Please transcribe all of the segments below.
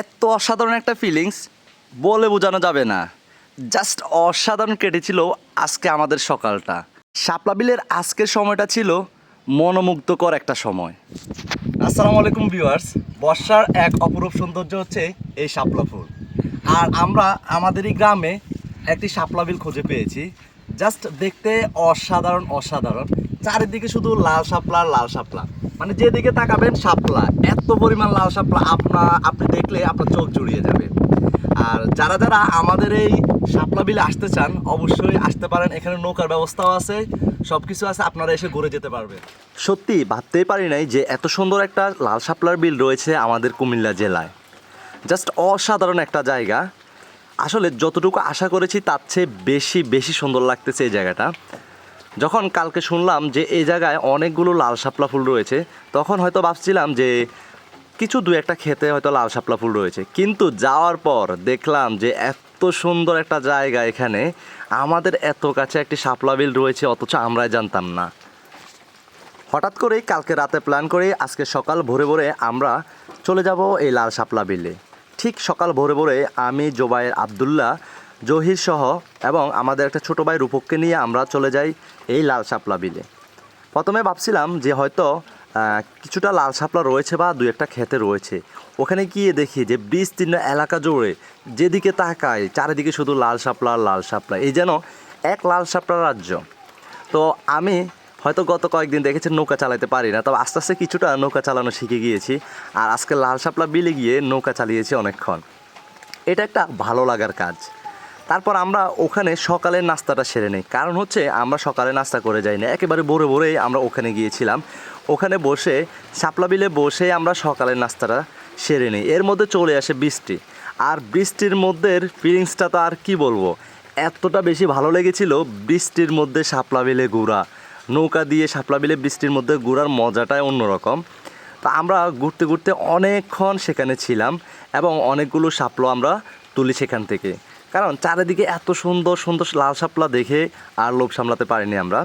এত অসাধারণ একটা ফিলিংস বলে বোঝানো যাবে না। জাস্ট অসাধারণ কেটেছিল আজকে আমাদের সকালটা। শাপলা বিলের আজকের সময়টা ছিল মনোমুগ্ধকর একটা সময়। আসসালামু আলাইকুম ভিউয়ার্স বর্ষার এক অপরূপ সৌন্দর্য হচ্ছে এই শাপলা ফুল। আর আমরা আমাদেরই গ্রামে একটি শাপলা বিল খুঁজে পেয়েছি। জাস্ট দেখতে অসাধারণ অসাধারণ। চারিদিকে শুধু লাল শাপলা লাল শাপলা। মানে যেদিকে তাকাবেন, শাপলা। এত পরিমাণ লাল শাপলা আপনা, আপনি দেখলে আপনার চোখ জুড়িয়ে যাবে। আর যারা যারা আমাদের এই শাপলা বিলে আসতে চান, অবশ্যই আসতে পারেন। এখানে নৌকার ব্যবস্থাও আছে সব কিছু আছে, আপনারা এসে ঘুরে যেতে পারবেন। সত্যি, ভাবতেই পারি নাই যে এত সুন্দর একটা লাল শাপলার বিল রয়েছে আমাদের কুমিল্লা জেলায়। জাস্ট অসাধারণ একটা জায়গা। আসলে যতটুকু আশা করেছি, তার চেয়ে বেশি বেশি সুন্দর লাগতেছে এই জায়গাটা। যখন কালকে শুনলাম যে এই জায়গায় অনেকগুলো লাল শাপলা ফুল রয়েছে, তখন হয়তো ভাবছিলাম যে কিছু দু একটা খেতে হয়তো লাল শাপলা ফুল রয়েছে। কিন্তু যাওয়ার পর দেখলাম যে এত সুন্দর একটা জায়গা এখানে, আমাদের এত কাছে একটি শাপলা বিল রয়েছে, অথচ আমরাই জানতাম না। হঠাৎ করেই কালকে রাতে প্ল্যান করে আজকে সকাল ভোরে ভোরে আমরা চলে যাব এই লাল শাপলা বিলে। ঠিক সকাল ভোরে ভোরে আমি জোবাইয়ের আবদুল্লাহ জহির সহ এবং আমাদের একটা ছোটো ভাই রূপককে নিয়ে আমরা চলে যাই এই লাল শাপলা বিলে। প্রথমে ভাবছিলাম যে হয়তো কিছুটা লাল শাপলা রয়েছে বা দু একটা খেতে রয়েছে। ওখানে গিয়ে দেখি যে বিস্তীর্ণ এলাকা জুড়ে যেদিকে তাকায়, চারিদিকে শুধু লাল শাপলা লাল শাপলা। এই যেন এক লাল শাপলা রাজ্য। তো আমি হয়তো গত কয়েকদিন দেখেছি নৌকা চালাতে পারি না, তবে আস্তে আস্তে কিছুটা নৌকা চালানো শিখে গিয়েছি আর আজকে লাল শাপলা বিলে গিয়ে নৌকা চালিয়েছি অনেকক্ষণ। এটা একটা ভালো লাগার কাজ। তারপর আমরা ওখানে সকালের নাস্তাটা সেরে নিই। কারণ হচ্ছে আমরা সকালে নাস্তা করে যাই না। একেবারে ভোরে ভোরেই আমরা ওখানে গিয়েছিলাম। ওখানে বসে, শাপলা বিলে বসে আমরা সকালের নাস্তাটা সেরে নিই। এর মধ্যে চলে আসে বৃষ্টি। আর বৃষ্টির মধ্যে ফিলিংসটা তো আর কি বলব? এতটা বেশি ভালো লেগেছিল বৃষ্টির মধ্যে শাপলা বিলে ঘোরা। নৌকা দিয়ে শাপলা বিলে বৃষ্টির মধ্যে ঘোরার মজাটাই অন্যরকম। তো আমরা ঘুরতে ঘুরতে অনেকক্ষণ সেখানে ছিলাম এবং অনেকগুলো শাপলা আমরা তুলি সেখান থেকে। কারণ চারিদিকে এত সুন্দর সুন্দর লাল সাপলা দেখে আর লোভ সামলাতে পারিনি আমরা।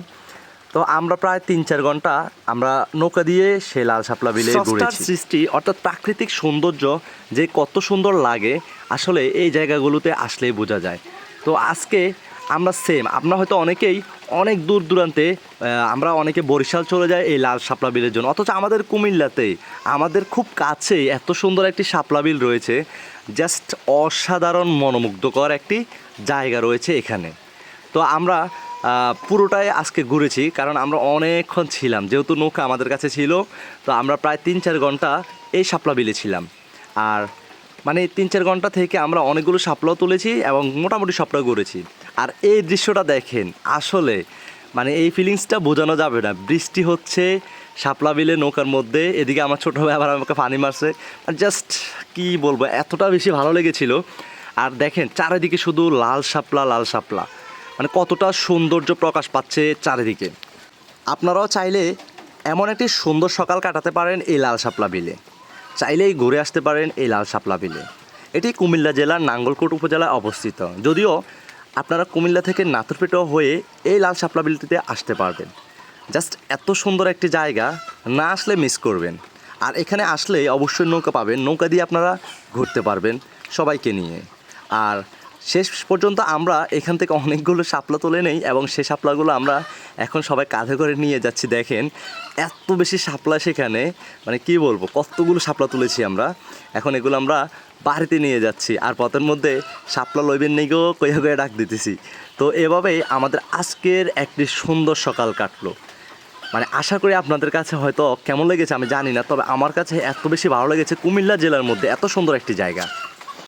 তো আমরা প্রায় তিন চার ঘণ্টা আমরা নৌকা দিয়ে সেই লাল সাপলা বিলে ঘুরেছি। সৃষ্টি অর্থাৎ প্রাকৃতিক সৌন্দর্য যে কত সুন্দর লাগে আসলে এই জায়গাগুলোতে আসলেই বোঝা যায়। তো আজকে আমরা সেম আমরা হয়তো অনেকেই অনেক দূর দূরান্তে আমরা অনেকে বরিশাল চলে যাই এই লাল শাপলা বিলের জন্য। অথচ আমাদের কুমিল্লাতে আমাদের খুব কাছেই এত সুন্দর একটি শাপলা বিল রয়েছে। জাস্ট অসাধারণ মনোমুগ্ধকর একটি জায়গা রয়েছে এখানে। তো আমরা পুরোটাই আজকে ঘুরেছি, কারণ আমরা অনেকক্ষণ ছিলাম, যেহেতু নৌকা আমাদের কাছে ছিল, তো আমরা প্রায় তিন চার ঘণ্টা এই শাপলা বিলে ছিলাম। আর মানে তিন চার ঘণ্টা থেকে আমরা অনেকগুলো শাপলাও তুলেছি এবং মোটামুটি সবটা ঘুরেছি। আর এই দৃশ্যটা দেখেন, আসলে মানে এই ফিলিংসটা বোঝানো যাবে না। বৃষ্টি হচ্ছে, শাপলা বিলে নৌকার মধ্যে, এদিকে আমার ছোটো ভাই আবার আমাকে পানি মারছে। আর জাস্ট কি বলব, এতটা বেশি ভালো লেগেছিল। আর দেখেন, চারিদিকে শুধু লাল শাপলা লাল শাপলা। মানে কতটা সৌন্দর্য প্রকাশ পাচ্ছে চারিদিকে। আপনারাও চাইলে এমন একটি সুন্দর সকাল কাটাতে পারেন এই লাল শাপলা বিলে। চাইলেই ঘুরে আসতে পারেন এই লাল শাপলা বিলে। এটি কুমিল্লা জেলার নাঙ্গলকোট উপজেলায় অবস্থিত। যদিও আপনারা কুমিল্লা থেকে নাতুরপেটো হয়ে এই লাল শাপলা বিলটিতে আসতে পারবেন। জাস্ট এত সুন্দর একটি জায়গা, না আসলে মিস করবেন। আর এখানে আসলে অবশ্যই নৌকা পাবেন, নৌকা দিয়ে আপনারা ঘুরতে পারবেন সবাইকে নিয়ে। আর শেষ পর্যন্ত আমরা এখান থেকে অনেকগুলো শাপলা তুলে নেই এবং সেই শাপলাগুলো আমরা এখন সবাই কাঁধে করে নিয়ে যাচ্ছি, দেখেন। এত বেশি শাপলা সেখানে মানে কি বলব, কতগুলো শাপলা তুলেছি আমরা। এখন এগুলো আমরা বাড়িতে নিয়ে যাচ্ছি। আর পথের মধ্যে শাপলা লইবেন নেই গো, কইয়া কইয়া ডাক দিতেছি। তো এভাবেই আমাদের আজকের একটি সুন্দর সকাল কাটলো। মানে আশা করি আপনাদের কাছে হয়তো কেমন লেগেছে আমি জানি না, তবে আমার কাছে এত বেশি ভালো লেগেছে কুমিল্লা জেলার মধ্যে, এত সুন্দর একটি জায়গা।